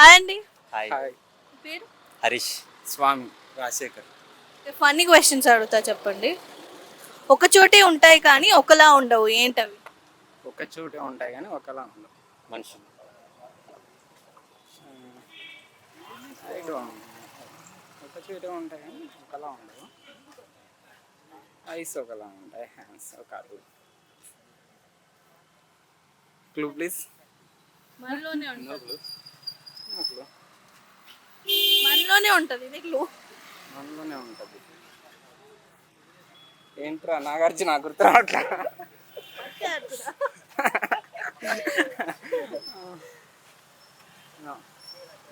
Hi అండి. Hi. Hi. పేరు? హరీష్. స్వామి Rajasekhar. Funny questions అడుగుతా చెప్పండి. ఒక చోటే ఉంటాయి కానీ ఒకలా ఉండవు ఏంటవి? ఒక చోటే ఉంటాయి కానీ ఒకలా ఉండవు. మనిషి I don't know. ఒక చోటే ఉంటాయి కానీ ఒకలా ఉండవు. ఐస్ ఒకలా ఉంటాయి హ్యాండ్స్ ఒక క్లూ ప్లీజ్ మనలోనే ఉంటుంది మనలోనే ఉంటుంది ఇది మనలోనే ఉంటుంది. ఏంట్రా నాగార్జున గుర్తు రావట్లా?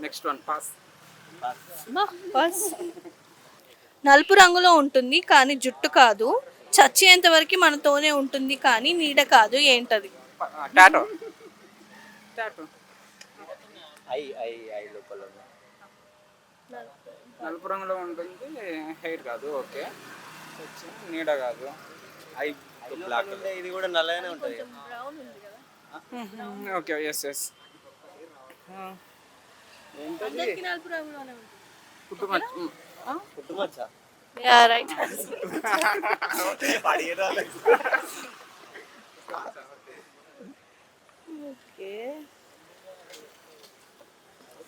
నెక్స్ట్ వన్ పాస్ బస్ నలుపు రంగులో ఉంటుంది కానీ జుట్టు కాదు. చచ్చేంత వరకు మనతోనే ఉంటుంది కానీ నీడ కాదు ఏంటది? టాటో టాటో ఐ ఐ ఐ లోపల. నలుపు రంగులో ఉంటుంది హెయిర్ కాదు ఓకే. నీడ కాదు ఐ బ్లాక్ ఇది కూడా నల్లగానే ఉంటుంది ఓకే ఎస్ ఎస్ పుట్టుమచ్చ. Right okay.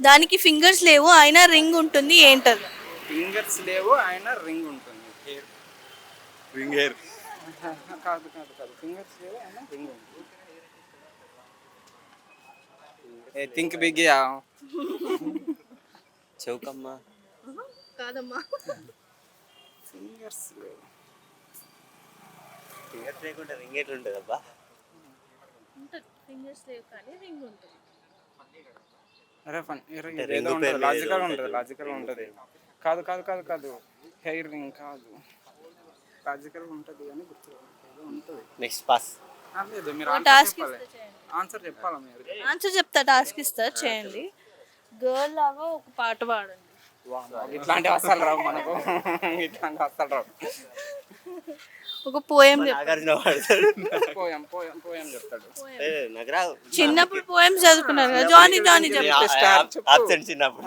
దానికి ఫింగర్స్ లేవు అయినా రింగ్ ఉంటుంది ఏంటది? ఫింగర్స్ లేవు ఆయన రింగ్ ఉంటుంది హెయిర్ రింగ్ హెయిర్ కాదు కాదు కాదు. ఫింగర్స్ లేవు ఆయన రింగ్ ఉంటుంది. ఏ థింక్ బిగ్ చౌకమ్మ కాదమ్మా. ఫింగర్స్ లేవు. ఫింగర్ లేకుండా రింగ్ ఎట్లా ఉంటుంది అబ్బా ఉంటుంది ఫింగర్స్ లేవు కానీ రింగ్ ఉంటుంది. అరే లాజికల్ ఉంటుంది. లాజికల్ ఉంటుంది. కాదు కాదు కాదు కాదు. హెయిర్ రింగ్ కాదు. లాజికల్ ఉంటుంది కానీ గుర్తు ఉంటుంది. నెక్స్ట్ పాస్ ఆ, లేదు మీరు ఆన్సర్ టాస్క్ చెప్పాలి. మీరు? ఆన్సర్ చెప్తా టాస్క్ ఇస్తా చేయండి. గర్ల్ లాగా ఒక పాట పాడండి. ఇట్లాంటి అస్సలు రావు మనకు. ఇట్లాంటి అస్సలు రావు. ఒక పోయం నాగార్జున వాడతాడు పోయాం పోయాం పోయాం చెప్తాడు. నాకు చిన్నప్పుడు పోయమ్స్ చదువుకున్నారు కదా. జానీ జానీ చెప్పు. ఆబ్సెంట్ చిన్నప్పుడు.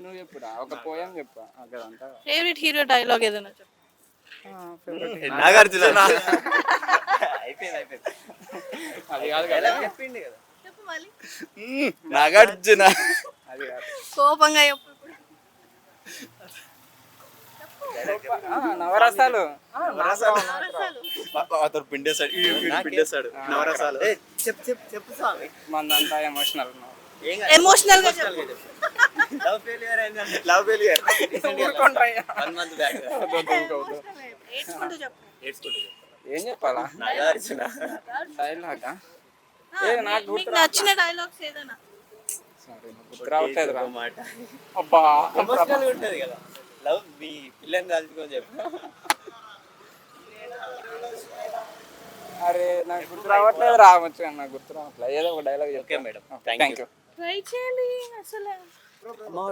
నువ్వు చెప్పురా ఒక పోయాం చెప్పు. అదంతా. ఫేవరెట్ హీరో డైలాగ్ ఏదైనా చెప్పు. ఫేవరెట్ నాగార్జున. అయిపోయింది అయిపోయింది. అది కాదు కదా. చెప్పింది కదా? చెప్పు మళ్ళీ. నాగార్జున. కోపంగా చెప్పు నవరసాలు. అతను పిండేశాడు పిండేశాడు. నవరసాలు. చెప్పు చెప్పు చెప్పు స్వామి. మందంతా ఎమోషనల్ ఏం ఎమోషనల్గా చెప్పు. Love failure love failure one month back ఏడ్చుకుంటూ చెప్పు. ఏడ్చుకుంటూ ఏం చెప్పాలా? డైలాగా ఏ నాకు నచ్చిన డైలాగ్స్ ఏదైనా? సారీ గుర్తు రావట్లేదు మాట. అబ్బా ఎమోషనల్ ఉంటది కదా. లవ్ మీ పిల్లని దాచుకొని చెప్పు. అరే నాకు గుర్తు రావట్లేదు రావచ్చు నాకు గుర్తు రావట్లేదు. ఏదో ఒక dialogue okay madam thank you try చేయండి అసలు.